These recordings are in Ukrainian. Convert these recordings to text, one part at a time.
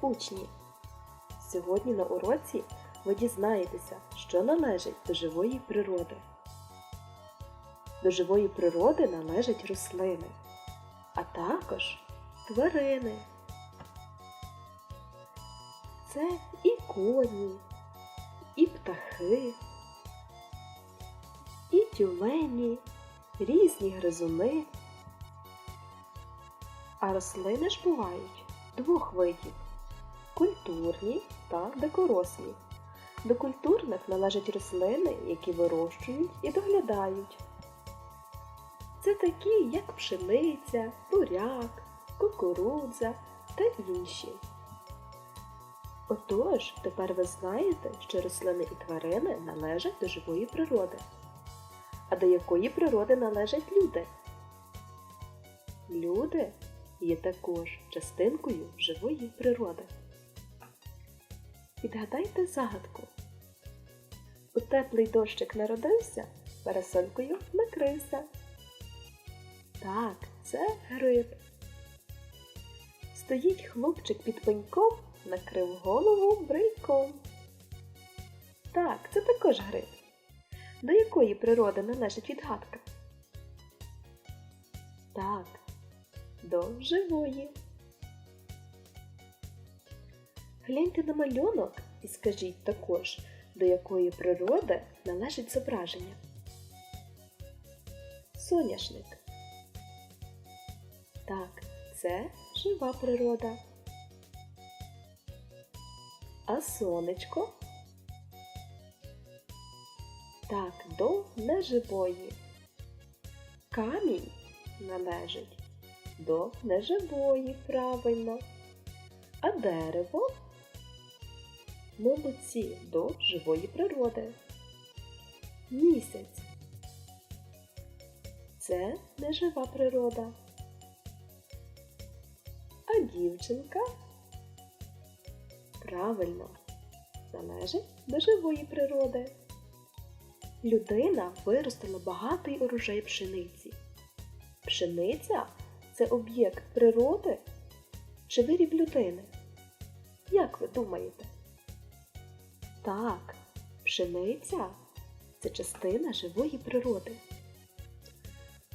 учні! Сьогодні на уроці ви дізнаєтеся, що належить до живої природи. До живої природи належать рослини, а також тварини. Це і коні, і птахи, і тюлені, різні гризуни. А рослини ж бувають двох видів культурні та дикорослі. До культурних належать рослини, які вирощують і доглядають. Це такі, як пшениця, буряк, кукурудза та інші. Отож, тепер ви знаєте, що рослини і тварини належать до живої природи. А до якої природи належать люди? Люди є також частинкою живої природи. Відгадайте загадку. У теплий дощик народився, парасолькою накрився. Так, це гриб. Стоїть хлопчик під пеньком, накрив голову брейком. Так, це також гриб. До якої природи належить відгадка? Так, до живої. Гляньте на малюнок і скажіть також, до якої природи належить зображення. Соняшник. Так, це жива природа. А сонечко? Так, до неживої. Камінь належить до неживої, правильно. А дерево молодці до живої природи. Місяць. Це нежива природа. А дівчинка правильно належить до живої природи. Людина виростила багатий урожай пшениці. Пшениця це об'єкт природи чи виріб людини? Як ви думаєте? Так, пшениця це частина живої природи.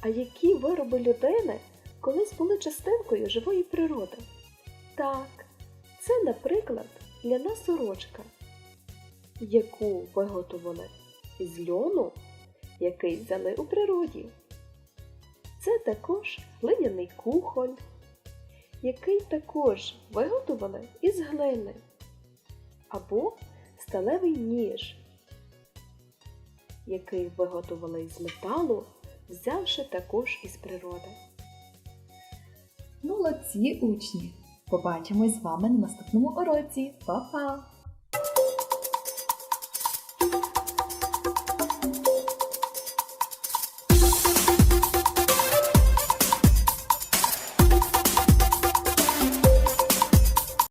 А які вироби людини колись були частинкою живої природи? Так, це, наприклад, ляна сорочка, яку виготовили із льону, який взяли у природі. Це також глиняний кухоль, який також виготовили із глини, або сталевий ніж, який виготовили із металу, взявши також із природи. Молодці учні! Побачимось з вами на наступному уроці. Па-па!